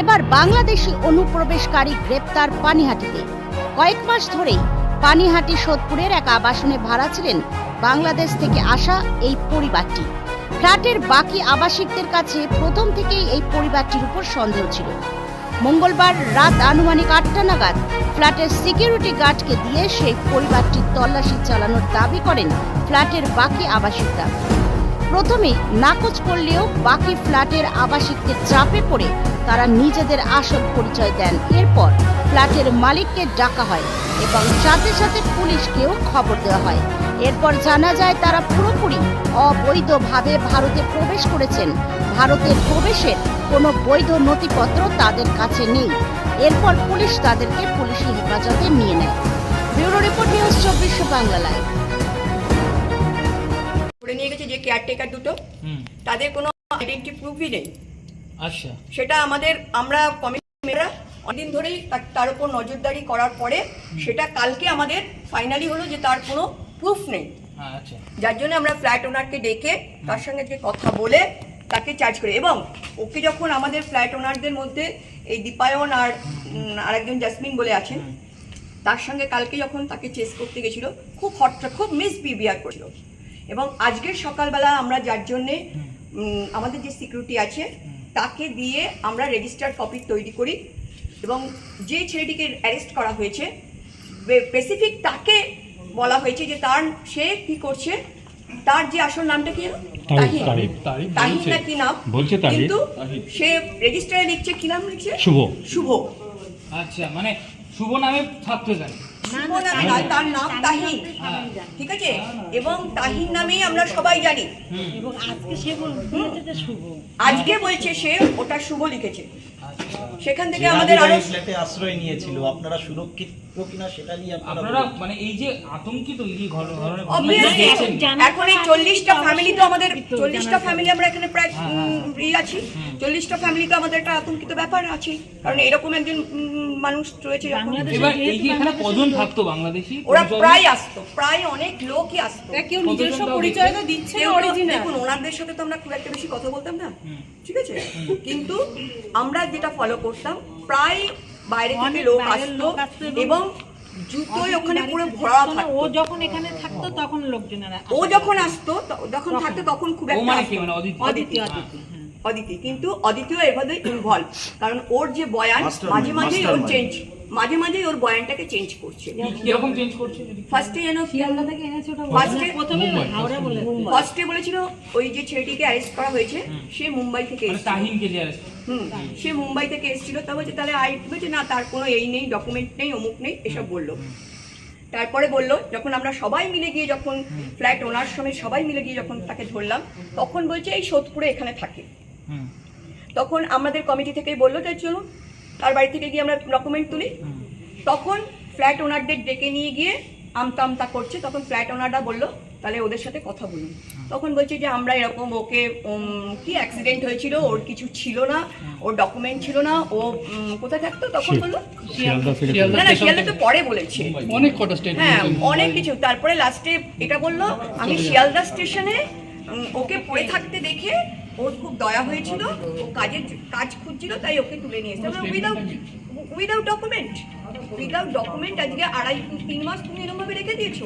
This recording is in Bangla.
এবার বাংলাদেশি অনুপ্রবেশকারী গ্রেপ্তার পানিহাটিতে। কয়েক মাস ধরেই পানিহাটি সোদপুরের এক আবাসনে ভাড়া ছিলেন বাংলাদেশ থেকে আসা এই পরিবারটি। ফ্ল্যাটের বাকি আবাসিকদের কাছে প্রথম থেকেই এই পরিবারটির উপর সন্দেহ ছিল। মঙ্গলবার রাত আনুমানিক আটটা নাগাদ ফ্ল্যাটের সিকিউরিটি গার্ডকে দিয়ে সেই পরিবারটির তল্লাশি চালানোর দাবি করেন ফ্ল্যাটের বাকি আবাসিকরা। প্রথমে নাকচ করলেও বাকি ফ্ল্যাটের আবাসিকদের চাপে পড়ে তারা নিজেদের আসল পরিচয় দেন। এরপর ফ্ল্যাটের মালিককে ডাকা হয় এবং সাথে সাথে পুলিশকেও খবর দেওয়া হয়। এরপর জানা যায় তারা পুরোপুরি অবৈধভাবে ভারতে প্রবেশ করেছেন। ভারতের প্রবেশের কোনো বৈধ নথিপত্র তাদের কাছে নেই। এরপর পুলিশ তাদেরকে পুলিশি হেফাজতে নিয়ে নেয়। ব্যুরো রিপোর্ট নিউজ চব্বিশ বাংলা লাইভ। করে নিয়ে গেছে যে কেয়ারটেকার দুটো তাদের কোনো আইডেন্টি প্রুফই নেই। আচ্ছা। সেটা আমাদের আমরা কমিশনাররা অনেকদিন ধরেই তার- উপর নজরদারি করার পরে সেটা কালকে আমাদের ফাইনালি হলো যে তার কোনো প্রুফ নেই। হ্যাঁ আচ্ছা। যার জন্য আমরা ফ্ল্যাট ওনারকে ডেকে তার সঙ্গে যে কথা বলে তাকে চার্জ করি এবং ওকে যখন আমাদের ফ্ল্যাট ওনারদের মধ্যে এই দীপায়ন আর আরেকজন জাসমিন বলে আছেন তার সঙ্গে কালকে যখন তাকে চেস করতে গেছিল খুব হট খুব মিস বিহেভিয়ার করছিল। এবং আজকের সকালবেলা আমরা যার জন্যে আমাদের যে সিকিউরিটি আছে তাকে দিয়ে আমরা রেজিস্টার কপি তৈরি করি এবং যে ছেলেটিকে অ্যারেস্ট করা হয়েছে স্পেসিফিক তাকে বলা হয়েছে যে তার সে কি করছে তার যে আসল নামটা কি? তাহিন। না কি নাম? বলছে কিন্তু সে রেজিস্টারে লিখছে কি নাম লিখছে? শুভ। শুভ। আচ্ছা মানে শুভ নামে থাকতে নয়, তার নাম তাহিন। ঠিক আছে? এবং তাহিন নামেই আমরা সবাই জানি। আজকে বলছে সে ওটা শুভ লিখেছে। সেখান থেকে আমাদের আরও ফ্ল্যাটে আশ্রয় নিয়েছিল আপনারা সুরক্ষিত কিনা সেটা নিয়ে আপনারা আপনারা মানে এই যে আতঙ্কিত এই যে ঘর- ধরনের ঘটনা এখন এই চল্লিশটা ফ্যামিলি তো আমাদের চল্লিশটা ফ্যামিলি আমরা এখানে প্রায় ই আছি। চল্লিশটা ফ্যামিলি তো আমাদের একটা আতঙ্কিত ব্যাপার আছে। কারণ এরকম একজন মানুষ রয়েছে এবার এই যে এখানে কজন থাকতো বাংলাদেশি ওরা প্রায় আসতো প্রায় অনেক লোকই আসতো। কেউ নিজস্ব পরিচয় তো দিচ্ছে না অরিজিনাল দেখুন ওনাদের সাথে তো আমরা খুব একটা বেশি কথা বলতাম না। ঠিক আছে? কিন্তু আমরা যেটা ফলো করতাম প্রায় বাইরে থেকে লোক আসতো লোক এবং জুতোই ওখানে পুরো ভরা ও যখন এখানে থাকতো তখন লোকজনেরা ও যখন আসতো যখন থাকতো তখন খুব একটা মানে। মানে অদিতি? অদিতি হ্যাঁ। অদিতি। কিন্তু অদিতিও এভাবে ইনভলভ কারণ ওর যে বয়ান মাঝে মাঝেই ওর চেঞ্জ মাঝে মাঝেই ওর বয়ানটাকে চেঞ্জ করছে। কি- কীরকম চেঞ্জ করছে ফার্স্টে যেন শিয়ালদা থেকে এনেছে ওটা বলছে। এ- প্রথমে হাওড়া বলে। ফার্স্টে বলেছিল ওই যে ছেলেটিকে অ্যারেস্ট করা হয়েছে সে মুম্বাই থেকে মানে এসেছিল। তাহিনকে যে arrest হুম। সে মুম্বাই থেকে এসেছিল। তা বলছে তাহলে আই বলছে না তার কোনো এই নেই ডকুমেন্ট নেই অমুক নেই এসব বলল। তারপরে বলল যখন আমরা সবাই মিলে গিয়ে যখন ফ্ল্যাট ওনার সমেত সবাই মিলে গিয়ে যখন তাকে ধরলাম তখন বলছে এই সোদপুরে এখানে থাকে। তখন আমাদের কমিটি থেকেই বলল যে চলো তার বাড়ি থেকে গিয়ে আমরা ডকুমেন্ট তুলি। তখন ফ্ল্যাট ওনারদের ডেকে নিয়ে গিয়ে আমতা আমতা করছে। তখন ফ্ল্যাট ওনাররা বলল তাহলে ওদের সাথে কথা বলুন। তখন বলছে যে আমরা এরকম ওকে কি অ্যাক্সিডেন্ট হয়েছিল ওর কিছু ছিল না ওর ডকুমেন্ট ছিল না ও কোথায় থাকতো? তখন বলল শিয়ালদা না না শিয়ালদা তো পরে বলেছে। অনেক কটা হ্যাঁ অনেক কিছু। তারপরে লাস্টে এটা বলল আমি শিয়ালদা স্টেশনে ওকে পড়ে থাকতে দেখে ওর খুব দয়া হয়েছিল, ও কাজের কাজ খুঁজছিল, তাই ওকে তুলে নিয়ে এসেছে। Without without document without document আজকে আড়াই, তিন মাস তুমি এরকম ভাবে রেখে দিয়েছ?